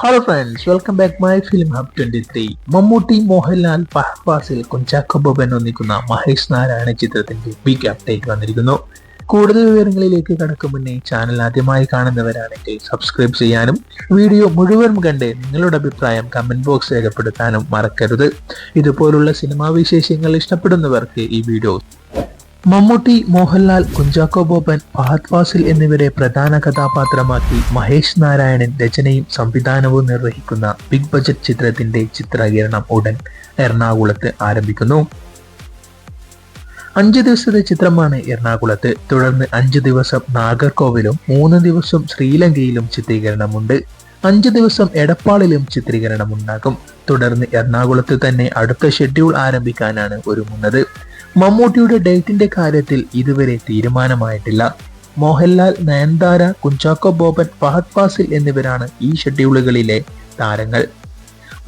Hello friends welcome back my film hub twenty three Mammootty Mohanlal Fahadh Faasil Kunchacko Boban ഒന്നിക്കുന്ന മഹേഷ് നാരായണ ചിത്രത്തിന്റെ big update വന്നിരിക്കുന്നു. കൂടുതൽ വിവരങ്ങളിലേക്ക് കടക്കും മുന്നേ ചാനൽ ആദ്യമായി കാണുന്നവരാണെങ്കിൽ സബ്സ്ക്രൈബ് ചെയ്യാനും വീഡിയോ മുഴുവൻ കണ്ട് നിങ്ങളുടെ അഭിപ്രായം കമന്റ് ബോക്സ് രേഖപ്പെടുത്താനും മറക്കരുത്. ഇതുപോലുള്ള സിനിമാ വിശേഷങ്ങൾ ഇഷ്ടപ്പെടുന്നവർക്ക് ഈ വീഡിയോ മമ്മൂട്ടി മോഹൻലാൽ കുഞ്ചാക്കോ ബോബൻ ഫഹദ് ഫാസിൽ എന്നിവരെ പ്രധാന കഥാപാത്രമാക്കി മഹേഷ് നാരായണൻ രചനയും സംവിധാനവും നിർവഹിക്കുന്ന ബിഗ് ബജറ്റ് ചിത്രത്തിന്റെ ചിത്രീകരണം ഉടൻ എറണാകുളത്ത് ആരംഭിക്കുന്നു. അഞ്ച് ദിവസത്തെ ചിത്രമാണ് എറണാകുളത്ത്. തുടർന്ന് അഞ്ച് ദിവസം നാഗർകോവിലും മൂന്ന് ദിവസം ശ്രീലങ്കയിലും ചിത്രീകരണമുണ്ട്. അഞ്ച് ദിവസം എടപ്പാളിലും ചിത്രീകരണം ഉണ്ടാകും തുടർന്ന് എറണാകുളത്ത് തന്നെ അടുത്ത ഷെഡ്യൂൾ ആരംഭിക്കാനാണ് ഒരുങ്ങുന്നത്. മമ്മൂട്ടിയുടെ ഡേറ്റിന്റെ കാര്യത്തിൽ ഇതുവരെ തീരുമാനമായിട്ടില്ല. മോഹൻലാൽ നയൻതാര കുഞ്ചാക്കോ ബോബൻ ഫഹദ് ഫാസിൽ എന്നിവരാണ് ഈ ഷെഡ്യൂളുകളിലെ താരങ്ങൾ.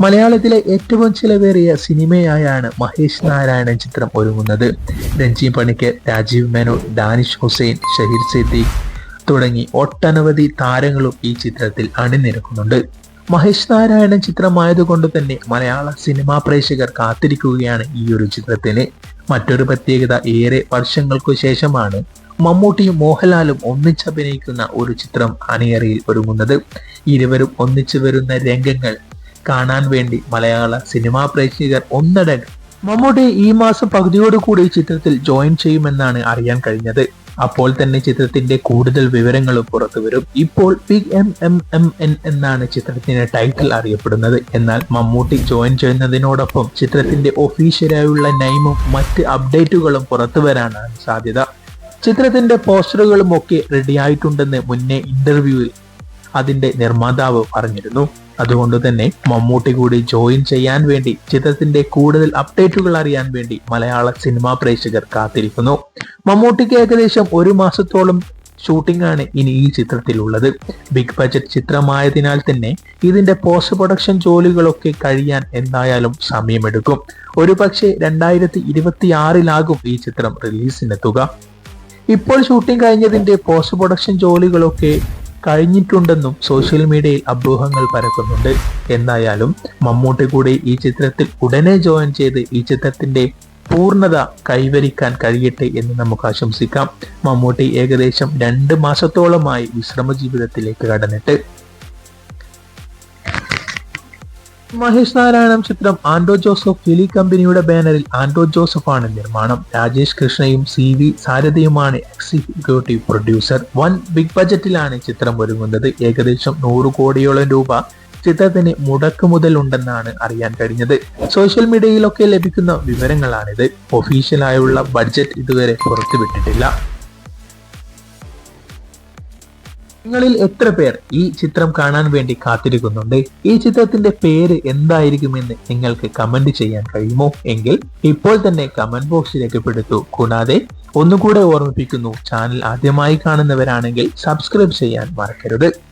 മലയാളത്തിലെ ഏറ്റവും ചിലവേറിയ സിനിമയായാണ് മഹേഷ് നാരായണൻ ചിത്രം ഒരുങ്ങുന്നത്. രഞ്ജി പണിക്കർ രാജീവ് മേനോൻ ദാനിഷ് ഹുസൈൻ ഷഹീർ സിദ്ദീഖ് തുടങ്ങി ഒട്ടനവധി താരങ്ങളും ഈ ചിത്രത്തിൽ അണിനിരക്കുന്നുണ്ട്. മഹേഷ് നാരായണൻ ചിത്രമായതുകൊണ്ട് തന്നെ മലയാള സിനിമാ പ്രേക്ഷകർ കാത്തിരിക്കുകയാണ് ഈ ഒരു ചിത്രത്തിന്. മറ്റൊരു പ്രത്യേകത ഏറെ വർഷങ്ങൾക്കു ശേഷമാണ് മമ്മൂട്ടിയും മോഹൻലാലും ഒന്നിച്ചഭിനയിക്കുന്ന ഒരു ചിത്രം അണിയറയിൽ ഒരുങ്ങുന്നത്. ഇരുവരും ഒന്നിച്ചു വരുന്ന രംഗങ്ങൾ കാണാൻ വേണ്ടി മലയാള സിനിമാ പ്രേക്ഷകർ ഒന്നടങ്ങ് മമ്മൂട്ടി ഈ മാസം പകുതിയോടുകൂടി ചിത്രത്തിൽ ജോയിൻ ചെയ്യുമെന്നാണ് അറിയാൻ കഴിഞ്ഞത്. അപ്പോൾ തന്നെ ചിത്രത്തിന്റെ കൂടുതൽ വിവരങ്ങൾ പുറത്തുവരും ഇപ്പോൾ big M M M N എന്നാണ് ചിത്രത്തിന്റെ ടൈറ്റിൽ അറിയപ്പെടുന്നത്. എന്നാൽ മമ്മൂട്ടി ജോയിൻ ചെയ്യുന്നതിനോടൊപ്പം ചിത്രത്തിന്റെ ഒഫീഷ്യലായുള്ള നൈമും മറ്റ് അപ്ഡേറ്റുകളും പുറത്തു വരാനാണ് സാധ്യത. ചിത്രത്തിന്റെ പോസ്റ്ററുകളും ഒക്കെ റെഡിയായിട്ടുണ്ടെന്ന് മുന്നേ ഇന്റർവ്യൂവിൽ അതിന്റെ നിർമ്മാതാവ് പറഞ്ഞിരുന്നു. അതുകൊണ്ട് തന്നെ മമ്മൂട്ടി കൂടി ജോയിൻ ചെയ്യാൻ വേണ്ടി ചിത്രത്തിന്റെ കൂടുതൽ അപ്ഡേറ്റുകൾ അറിയാൻ വേണ്ടി മലയാള സിനിമാ പ്രേക്ഷകർ കാത്തിരിക്കുന്നു. മമ്മൂട്ടിക്ക് ഏകദേശം ഒരു മാസത്തോളം ഷൂട്ടിംഗ് ആണ് ഇനി ഈ ചിത്രത്തിലുള്ളത്. ബിഗ് ബജറ്റ് ചിത്രമായതിനാൽ തന്നെ ഇതിന്റെ പോസ്റ്റ് പ്രൊഡക്ഷൻ ജോലികളൊക്കെ കഴിയാൻ എന്തായാലും സമയമെടുക്കും. ഒരു പക്ഷേ രണ്ടായിരത്തി ഇരുപത്തി ആറിലാകും ഈ ചിത്രം റിലീസിനെത്തുക ഇപ്പോൾ ഷൂട്ടിംഗ് കഴിഞ്ഞതിന്റെ പോസ്റ്റ് പ്രൊഡക്ഷൻ ജോലികളൊക്കെ കഴിഞ്ഞിട്ടുണ്ടെന്നും സോഷ്യൽ മീഡിയയിൽ അഭ്യൂഹങ്ങൾ പരക്കുന്നുണ്ട്. എന്നായാലും മമ്മൂട്ടി കൂടി ഈ ചിത്രത്തിൽ ഉടനെ ജോയിൻ ചെയ്ത് ഈ ചിത്രത്തിന്റെ പൂർണത കൈവരിക്കാൻ കഴിയട്ടെ എന്ന് നമുക്ക് ആശംസിക്കാം. മമ്മൂട്ടി ഏകദേശം രണ്ട് മാസത്തോളമായി വിശ്രമ ജീവിതത്തിലേക്ക് കടന്നിട്ട് മഹേഷ് നാരായണം ചിത്രം ആൻഡോ ജോസഫ് ഫിലി കമ്പനിയുടെ ബാനറിൽ ആൻഡോ ജോസഫ് ആണ് നിർമ്മാണം. രാജേഷ് കൃഷ്ണയും സി വി സാരഥിയുമാണ് എക്സിക്യൂട്ടീവ് പ്രൊഡ്യൂസർ വൻ ബിഗ് ബജറ്റിലാണ് ചിത്രം ഒരുങ്ങുന്നത്. ഏകദേശം നൂറ് കോടിയോളം രൂപ ചിത്രത്തിന് മുടക്ക് മുതൽ ഉണ്ടെന്നാണ് അറിയാൻ കഴിഞ്ഞത്. സോഷ്യൽ മീഡിയയിലൊക്കെ ലഭിക്കുന്ന വിവരങ്ങളാണിത്. ഒഫീഷ്യലായുള്ള ബഡ്ജറ്റ് ഇതുവരെ പുറത്തുവിട്ടിട്ടില്ല. നിങ്ങളിൽ എത്ര പേർ ഈ ചിത്രം കാണാൻ വേണ്ടി കാത്തിരിക്കുന്നുണ്ട്? ഈ ചിത്രത്തിന്റെ പേര് എന്തായിരിക്കുമെന്ന് നിങ്ങൾക്ക് കമന്റ് ചെയ്യാൻ കഴിയുമോ? എങ്കിൽ ഇപ്പോൾ തന്നെ കമന്റ് ബോക്സിൽ രേഖപ്പെടുത്തൂ. കൂടാതെ ഒന്നുകൂടെ ഓർമ്മിപ്പിക്കുന്നു ചാനൽ ആദ്യമായി കാണുന്നവരാണെങ്കിൽ സബ്സ്ക്രൈബ് ചെയ്യാൻ മറക്കരുത്.